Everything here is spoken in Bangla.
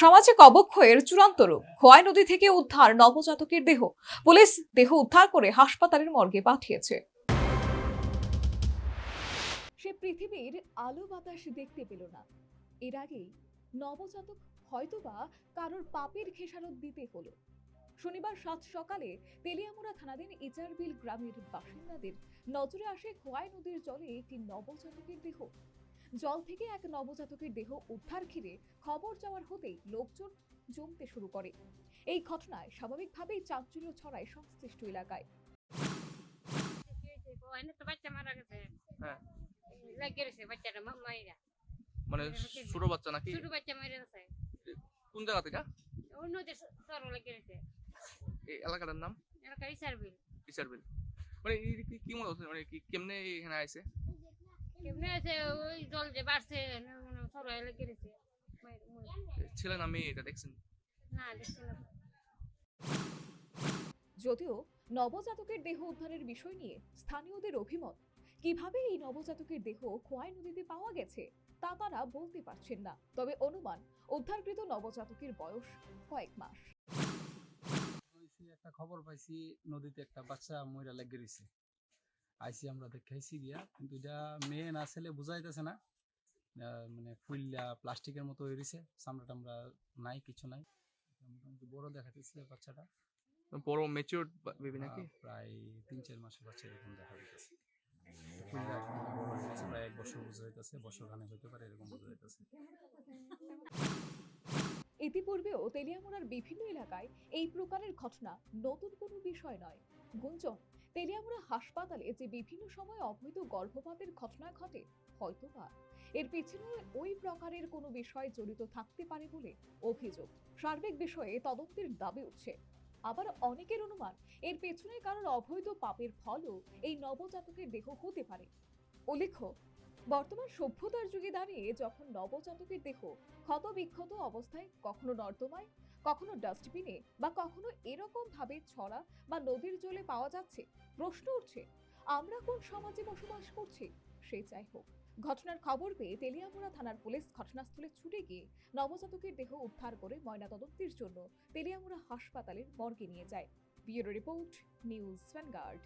সামাজিক কবক্ষয়ের চূড়ান্ত রূপ। খোয়াই নদী থেকে উদ্ধার নবজাতকের দেহ। পুলিশ দেহ উদ্ধার করে হাসপাতালের মর্গে পাঠিয়েছে। সে পৃথিবীর আলো বাতাস দেখতে পেল না। এর আগেই নবজাতক হয়তোবা কারোর পাপের খেসারত দিতে হলো। শনিবার সাত সকালে তেলিয়ামুড়া থানাধীন ইচারবিল গ্রামের বাসিন্দাদের নজরে আসে খোয়াই নদীর জলে একটি নবজাতকের দেহ। জল থেকে এক নবজাতকের দেহ উদ্ধার ঘিরে খবর যাওয়ার হতেই লোকজন জমতে শুরু করে। এই ঘটনায় স্বাভাবিকভাবেই চাঞ্চল্য ছড়ায় সংশ্লিষ্ট এলাকায়। হ্যাঁ। মানে ছোট বাচ্চা নাকি? ছোট বাচ্চা গেছে কোন জায়গা থেকে? ওই নদীর সর এই এলাকাটার নাম? এলাকার ইসারবিল। বিচারবিল মানে কি- কি মনে হচ্ছে? মানে কি কেমনে এখানে আইছে? কেমনে আছে? ওই জল যে বাড়ছে সর লাগিয়ে রয়েছে। মাইরা- মরে- ছেলে না মেয়ে এটা দেখছেন? না যদিও নবজাতকের দেহ উদ্ধারের বিষয় নিয়ে স্থানীয়দের অভিমত কীভাবে এই নবজাতকের দেহ খোয়াই নদীতে পাওয়া গেছে তা তারা বলতে পারছেন না। তবে অনুমান উদ্ধারকৃত নবজাতকের বয়স কয়েক মাস। একটা খবর পাইছি নদীতে একটা বাচ্চা ময়রা লেগে রয়েছে আইসি আমরা দেখাইছি গিয়া কিন্তু এটা মেয়ে না ছেলে বুঝাইতেছে না। মানে ফুললা প্লাস্টিকের মতো হয়ে রয়েছে চামড়া টামড়া নাই কিছু নাই। মোটামুটি বড় দেখাতেছে বাচ্চাটা। বড় ম্যাচিওর বেবি নাকি? প্রায় তিন চার মাসের বাচ্চা এরকম দেখা যাইতেছে। প্রায় এক বছর বোঝা যাইতেছে বছর খানে হইতে পারে এরকম বোঝা যাইতেছে ইতিপূর্বেও তেলিয়ামুড়ার বিভিন্ন এলাকায় এই প্রকারের ঘটনা নতুন কোনো বিষয় নয়। গুঞ্জন তেলিয়ামুড়া হাসপাতালে যে বিভিন্ন সময় অবৈধ গর্ভপাতের ঘটনা ঘটে হয়তোবা এর পেছনে ওই প্রকারের কোনো বিষয় জড়িত থাকতে পারে বলে অভিযোগ। সার্বিক বিষয়ে তদন্তের দাবি উঠছে। আবার অনেকের অনুমান, এর পেছনে কারোর অবৈধ পাপের ফলও এই নবজাতকের দেহ হতে পারে। উল্লেখ্য বর্তমান সভ্যতার যুগে দাঁড়িয়ে যখন নবজাতকের দেহ ক্ষতবিক্ষত অবস্থায় কখনো নর্দমায়, কখনো ডাস্টবিনে বা কখনো এরকম ভাবে ছড়া বা নদীর জলে পাওয়া যাচ্ছে, প্রশ্ন উঠছে, আমরা কোন সমাজে বসবাস করছি? সে যাই হোক, ঘটনার খবর পেয়ে তেলিয়ামুড়া থানার পুলিশ ঘটনাস্থলে ছুটে গিয়ে নবজাতকের দেহ উদ্ধার করে ময়নাতদন্তের জন্য তেলিয়ামুড়া হাসপাতালের মর্গে নিয়ে যায়। Bureau report, news vanguard